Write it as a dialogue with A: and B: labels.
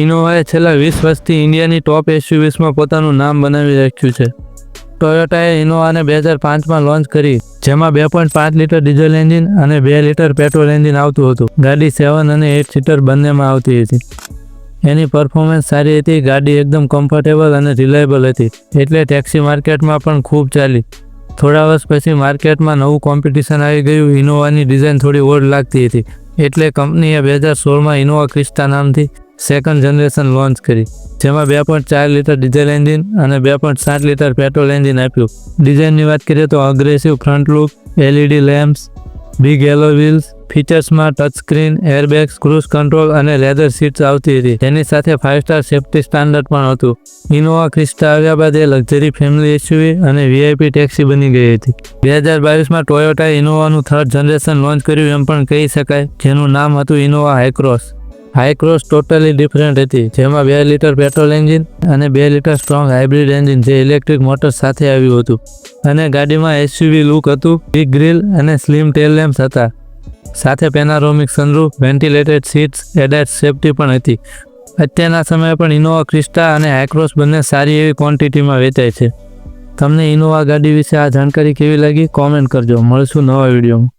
A: ઇનોવાએ છેલ્લા વીસ વર્ષથી ઇન્ડિયાની ટોપ એસયુવીસમાં પોતાનું નામ બનાવી રાખ્યું છે. ટોયોટાએ ઇનોવાને બે હજાર પાંચમાં લોન્ચ કરી, જેમાં બે પોઈન્ટ પાંચ લીટર ડીઝલ એન્જિન અને બે લીટર પેટ્રોલ એન્જિન આવતું હતું. ગાડી સેવન અને એટ સીટર બંનેમાં આવતી હતી. એની પરફોર્મન્સ સારી હતી, ગાડી એકદમ કમ્ફર્ટેબલ અને રિલાયબલ હતી, એટલે ટેક્સી માર્કેટમાં પણ ખૂબ ચાલી. થોડા વર્ષ પછી માર્કેટમાં નવું કોમ્પિટિશન આવી ગયું ઇનોવાની ડિઝાઇન થોડી ઓડ લાગતી હતી, એટલે કંપનીએ બે હજાર સોળમાં ઇનોવા ક્રિસ્ટા નામથી સેકન્ડ જનરેશન લોન્ચ કરી. જેમાં બે પોઈન્ટ ચાર લીટર ડીઝલ એન્જિન અને બે પોઈન્ટ સાત લીટર પેટ્રોલ એન્જિન આપ્યું. ડિઝાઇનની વાત કરીએ તો aggressive front look LED lamps big alloy wheels ફીચર્સમાં touch screen airbags cruise control અને લેધર સીટ્સ આવતી હતી. તેની સાથે ફાઇવ સ્ટાર સેફ્ટી સ્ટાન્ડર્ડ પણ હતું. ઇનોવા ક્રિસ્ટા આવ્યા બાદ એ લક્ઝરી ફેમિલી એસયુવી અને વીઆઈપી ટેક્સી બની ગઈ હતી. બે હજાર બાવીસમાં ટોયોટાએ ઇનોવાનું થર્ડ જનરેશન લોન્ચ કર્યું એમ પણ કહી શકાય, જેનું નામ હતું Innova Hycross Hycross totally different હતી, જેમાં બે લીટર પેટ્રોલ એન્જિન અને બે લીટર સ્ટ્રોંગ હાઇબ્રિડ એન્જિન જે ઇલેક્ટ્રિક મોટર સાથે આવ્યું હતું. અને ગાડીમાં એસયુવી લુક હતું બિગ ગ્રીલ અને સ્લિમ ટેલ લેમ્પ્સ હતા. સાથે panoramic sunroof ventilated seats added safety પણ હતી. અત્યારના સમયે પણ ઇનોવા ક્રિસ્ટા અને હાઇક્રોસ બંને સારી એવી ક્વોન્ટિટીમાં વેચાય છે. તમને ઇનોવા ગાડી વિશે આ જાણકારી કેવી લાગી કોમેન્ટ કરજો. મળશું નવા વિડીયોમાં